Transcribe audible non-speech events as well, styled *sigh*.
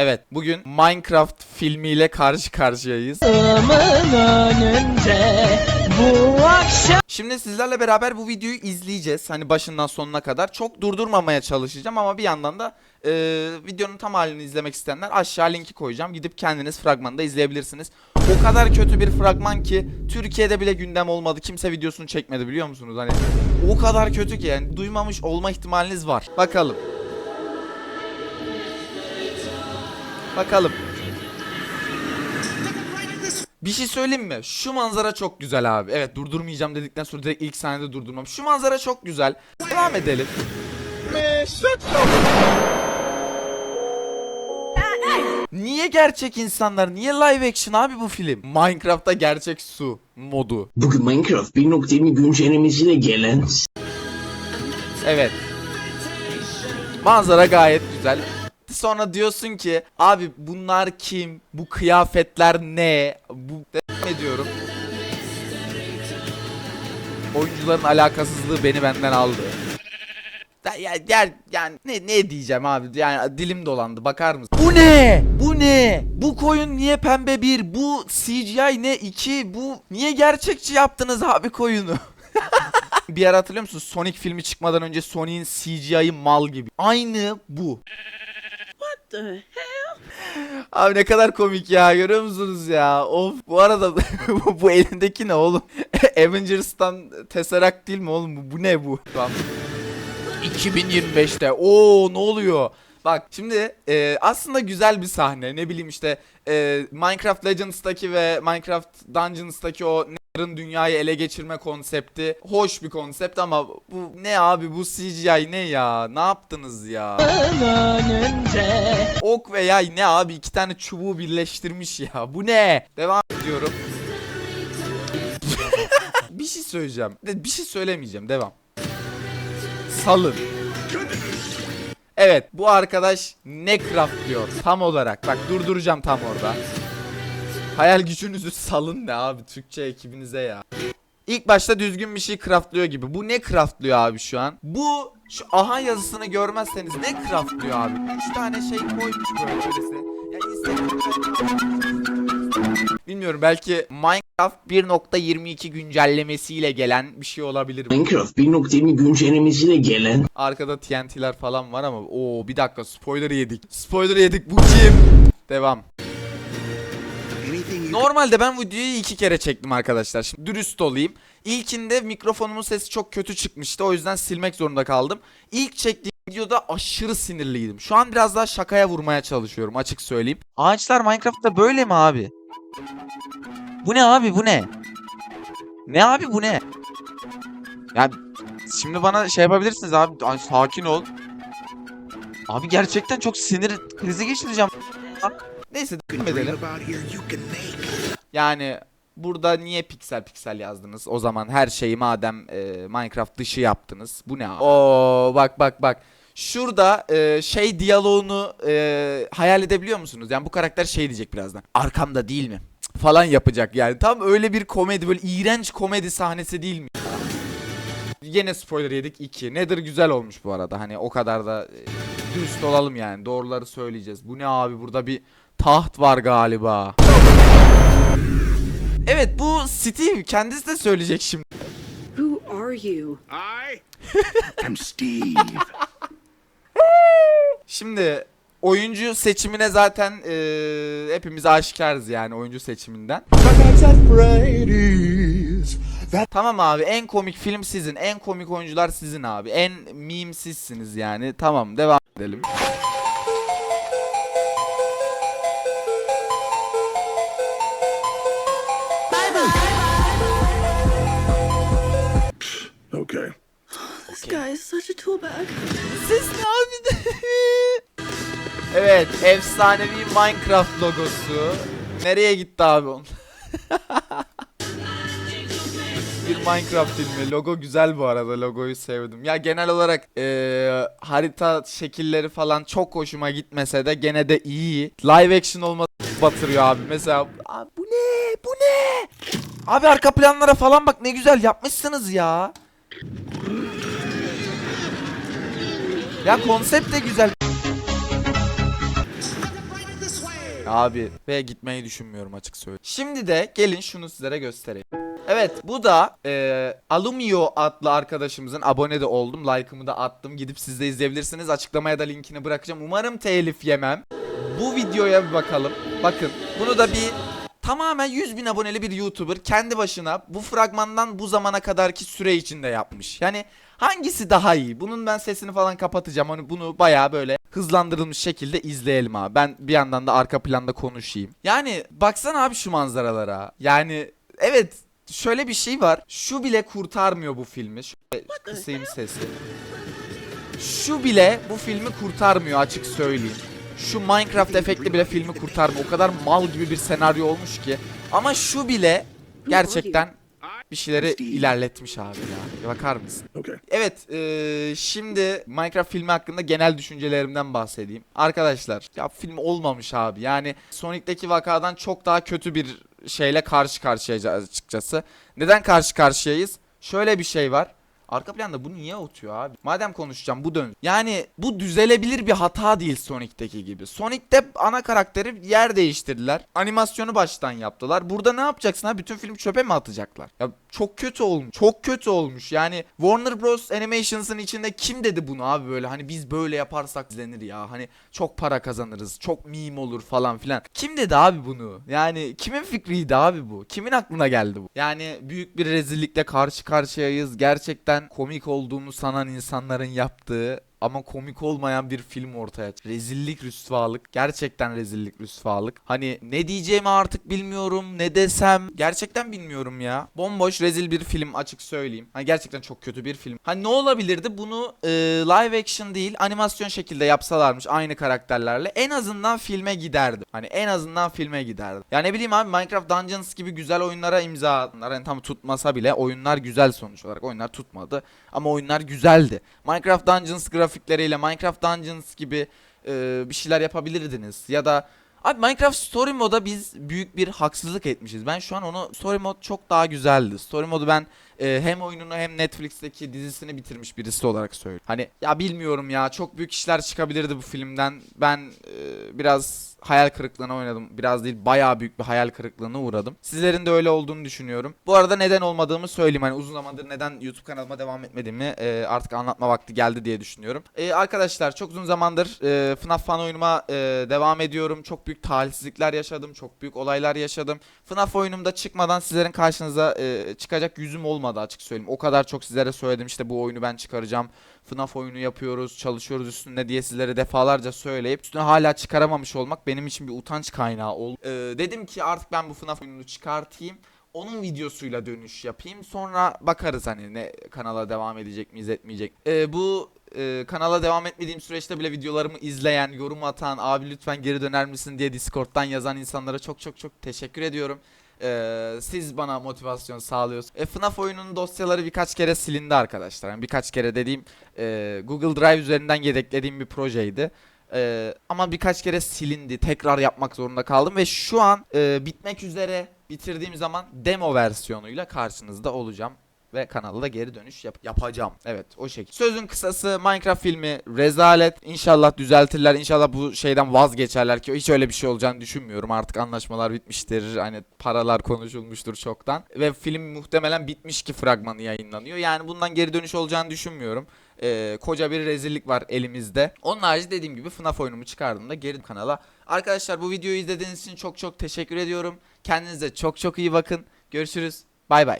Evet, bugün Minecraft filmiyle karşı karşıyayız. Şimdi sizlerle beraber bu videoyu izleyeceğiz. Hani başından sonuna kadar. Çok durdurmamaya çalışacağım ama bir yandan da e, videonun tam halini izlemek isteyenler aşağı linki koyacağım. Gidip kendiniz fragmanı da izleyebilirsiniz. O kadar kötü bir fragman ki Türkiye'de bile gündem olmadı. Kimse videosunu çekmedi biliyor musunuz? Hani o kadar kötü ki yani duymamış olma ihtimaliniz var. Bakalım. Bakalım. Bir şey söyleyeyim mi? Şu manzara çok güzel abi. Evet durdurmayacağım dedikten sonra direkt ilk sahnede durdurmam. Şu manzara çok güzel. Devam edelim. Niye gerçek insanlar? Niye live action abi bu film? Minecraft'ta gerçek su modu. Bugün Minecraft 1.20 güncellemesiyle gelen Evet. Manzara gayet güzel. Sonra diyorsun ki abi bunlar kim? Bu kıyafetler ne? Bu devam ediyorum. Oyuncuların alakasızlığı beni benden aldı. Ya, ya, ya- yani ne ne diyeceğim abi? Yani dilim dolandı. Bakar mısın? Bu ne? Bu ne? Bu koyun niye pembe bir? Bu CGI ne iki? Bu niye gerçekçi yaptınız abi koyunu? *laughs* Bir ara hatırlıyor musun? Sonic filmi çıkmadan önce Sonic'in CGI'yi mal gibi. Aynı bu. Abi ne kadar komik ya görüyor musunuz ya? Of bu arada *laughs* bu, bu elindeki ne oğlum? *laughs* Avengers'tan Tesseract değil mi oğlum bu? Bu ne bu? Tamam. 2025'te. Oo ne oluyor? Bak şimdi e, aslında güzel bir sahne. Ne bileyim işte e, Minecraft Legends'taki ve Minecraft Dungeons'taki o Nether'ın dünyayı ele geçirme konsepti hoş bir konsept ama bu ne abi bu CGI ne ya? Ne yaptınız ya? Ok ve yay ne abi iki tane çubuğu birleştirmiş ya. Bu ne? Devam ediyorum. *laughs* bir şey söyleyeceğim. Bir şey söylemeyeceğim. Devam. Salın. Evet bu arkadaş ne diyor tam olarak. Bak durduracağım tam orada. Hayal gücünüzü salın ne abi Türkçe ekibinize ya. İlk başta düzgün bir şey craftlıyor gibi. Bu ne craftlıyor abi şu an? Bu şu aha yazısını görmezseniz ne craftlıyor abi? 3 tane şey koymuş böyle. Ya Instagram'da- Bilmiyorum belki Minecraft 1.22 güncellemesiyle gelen bir şey olabilir. bu. Minecraft 1.20 güncellemesiyle gelen Arkada TNT'ler falan var ama o bir dakika spoiler yedik. Spoiler yedik bu kim? Devam. Normalde ben videoyu iki kere çektim arkadaşlar. Şimdi dürüst olayım. İlkinde mikrofonumun sesi çok kötü çıkmıştı. O yüzden silmek zorunda kaldım. İlk çektiğim videoda aşırı sinirliydim. Şu an biraz daha şakaya vurmaya çalışıyorum açık söyleyeyim. Ağaçlar Minecraft'ta böyle mi abi? Bu ne abi bu ne? Ne abi bu ne? Ya şimdi bana şey yapabilirsiniz abi. Ay, sakin ol. Abi gerçekten çok sinir krizi geçireceğim. Neyse devam edelim. Yani burada niye piksel piksel yazdınız? O zaman her şeyi madem e, Minecraft dışı yaptınız. Bu ne abi? Oo bak bak bak. Şurada e, şey diyaloğunu e, hayal edebiliyor musunuz? Yani bu karakter şey diyecek birazdan. Arkamda değil mi? Cık, falan yapacak yani. Tam öyle bir komedi böyle iğrenç komedi sahnesi değil mi? Yine spoiler yedik 2. Nether güzel olmuş bu arada. Hani o kadar da e, dürüst olalım yani. Doğruları söyleyeceğiz. Bu ne abi burada bir taht var galiba. Evet bu Steve kendisi de söyleyecek şimdi. Who are you? I *laughs* am Steve. *laughs* Şimdi oyuncu seçimine zaten e, hepimiz aşikarız yani oyuncu seçiminden. Tamam abi en komik film sizin, en komik oyuncular sizin abi. En meme sizsiniz yani. Tamam devam edelim. Evet efsanevi Minecraft logosu. Nereye gitti abi on? *laughs* bir Minecraft filmi. Logo güzel bu arada. Logoyu sevdim. Ya genel olarak eee, harita şekilleri falan çok hoşuma gitmese de gene de iyi. Live action olması batırıyor abi. Mesela abi bu ne? Bu ne? Abi arka planlara falan bak ne güzel yapmışsınız ya. Ya konsept de güzel. Abi ve gitmeyi düşünmüyorum açık söyleyeyim. Şimdi de gelin şunu sizlere göstereyim. Evet bu da e, Alumio adlı arkadaşımızın abone de oldum. Like'ımı da attım. Gidip siz de izleyebilirsiniz. Açıklamaya da linkini bırakacağım. Umarım telif yemem. Bu videoya bir bakalım. Bakın bunu da bir tamamen 100 bin aboneli bir YouTuber kendi başına bu fragmandan bu zamana kadarki süre içinde yapmış. Yani hangisi daha iyi? Bunun ben sesini falan kapatacağım. Hani bunu bayağı böyle hızlandırılmış şekilde izleyelim abi. Ben bir yandan da arka planda konuşayım. Yani baksana abi şu manzaralara. Yani evet şöyle bir şey var. Şu bile kurtarmıyor bu filmi. Şöyle kısayım sesi. Şu bile bu filmi kurtarmıyor açık söyleyeyim. Şu Minecraft efekti bile filmi kurtarmıyor. O kadar mal gibi bir senaryo olmuş ki. Ama şu bile gerçekten bir şeyleri ilerletmiş abi ya. Bakar mısın? Okay. Evet, eee, şimdi Minecraft filmi hakkında genel düşüncelerimden bahsedeyim. Arkadaşlar, ya film olmamış abi. Yani Sonic'teki vakadan çok daha kötü bir şeyle karşı karşıyayız açıkçası. Neden karşı karşıyayız? Şöyle bir şey var. Arka planda bu niye otuyor abi? Madem konuşacağım bu dön. Yani bu düzelebilir bir hata değil Sonic'teki gibi. Sonic'te ana karakteri yer değiştirdiler. Animasyonu baştan yaptılar. Burada ne yapacaksın ha? Bütün film çöpe mi atacaklar? Ya çok kötü olmuş. Çok kötü olmuş. Yani Warner Bros Animations'ın içinde kim dedi bunu abi böyle? Hani biz böyle yaparsak izlenir ya. Hani çok para kazanırız. Çok meme olur falan filan. Kim dedi abi bunu? Yani kimin fikriydi abi bu? Kimin aklına geldi bu? Yani büyük bir rezillikle karşı karşıyayız. Gerçekten komik olduğunu sanan insanların yaptığı ama komik olmayan bir film ortaya. Rezillik rüsvalık. Gerçekten rezillik rüsvalık. Hani ne diyeceğimi artık bilmiyorum. Ne desem. Gerçekten bilmiyorum ya. Bomboş rezil bir film açık söyleyeyim. Hani gerçekten çok kötü bir film. Hani ne olabilirdi? Bunu e, live action değil animasyon şekilde yapsalarmış aynı karakterlerle. En azından filme giderdi. Hani en azından filme giderdi. Ya ne bileyim abi Minecraft Dungeons gibi güzel oyunlara imza attılar. Hani tam tutmasa bile oyunlar güzel sonuç olarak. Oyunlar tutmadı. Ama oyunlar güzeldi. Minecraft Dungeons grafikleriyle Minecraft Dungeons gibi e, bir şeyler yapabilirdiniz. Ya da Abi Minecraft Story Mode'a biz büyük bir haksızlık etmişiz. Ben şu an onu Story Mode çok daha güzeldi. Story Mode'u ben e, hem oyununu hem Netflix'teki dizisini bitirmiş birisi olarak söylüyorum. Hani ya bilmiyorum ya çok büyük işler çıkabilirdi bu filmden. Ben e, biraz hayal kırıklığına oynadım. Biraz değil bayağı büyük bir hayal kırıklığına uğradım. Sizlerin de öyle olduğunu düşünüyorum. Bu arada neden olmadığımı söyleyeyim. Hani uzun zamandır neden YouTube kanalıma devam etmediğimi e, artık anlatma vakti geldi diye düşünüyorum. E, arkadaşlar çok uzun zamandır e, FNAF fan oyunuma e, devam ediyorum. Çok büyük talihsizlikler yaşadım. Çok büyük olaylar yaşadım. FNAF oyunumda çıkmadan sizlerin karşınıza e, çıkacak yüzüm olmadı açık söyleyeyim. O kadar çok sizlere söyledim işte bu oyunu ben çıkaracağım. FNAF oyunu yapıyoruz, çalışıyoruz üstünde diye sizlere defalarca söyleyip üstüne hala çıkaramamış olmak benim için bir utanç kaynağı oldu. Ee, dedim ki artık ben bu FNAF oyununu çıkartayım. Onun videosuyla dönüş yapayım. Sonra bakarız hani ne kanala devam edecek miyiz etmeyecek. Ee, bu e, kanala devam etmediğim süreçte bile videolarımı izleyen, yorum atan, abi lütfen geri döner misin diye Discord'dan yazan insanlara çok çok çok teşekkür ediyorum. Ee, siz bana motivasyon sağlıyorsunuz. E, FNAF oyununun dosyaları birkaç kere silindi arkadaşlar. Yani birkaç kere dediğim e, Google Drive üzerinden yedeklediğim bir projeydi. E, ama birkaç kere silindi. Tekrar yapmak zorunda kaldım ve şu an e, bitmek üzere bitirdiğim zaman demo versiyonuyla karşınızda olacağım ve kanalda geri dönüş yap- yapacağım. Evet o şekilde. Sözün kısası Minecraft filmi rezalet. İnşallah düzeltirler. İnşallah bu şeyden vazgeçerler ki hiç öyle bir şey olacağını düşünmüyorum. Artık anlaşmalar bitmiştir. Hani paralar konuşulmuştur çoktan. Ve film muhtemelen bitmiş ki fragmanı yayınlanıyor. Yani bundan geri dönüş olacağını düşünmüyorum. Ee, koca bir rezillik var elimizde. Onun harici dediğim gibi FNAF oyunumu çıkardığımda geri kanala. Arkadaşlar bu videoyu izlediğiniz için çok çok teşekkür ediyorum. Kendinize çok çok iyi bakın. Görüşürüz. Bay bay.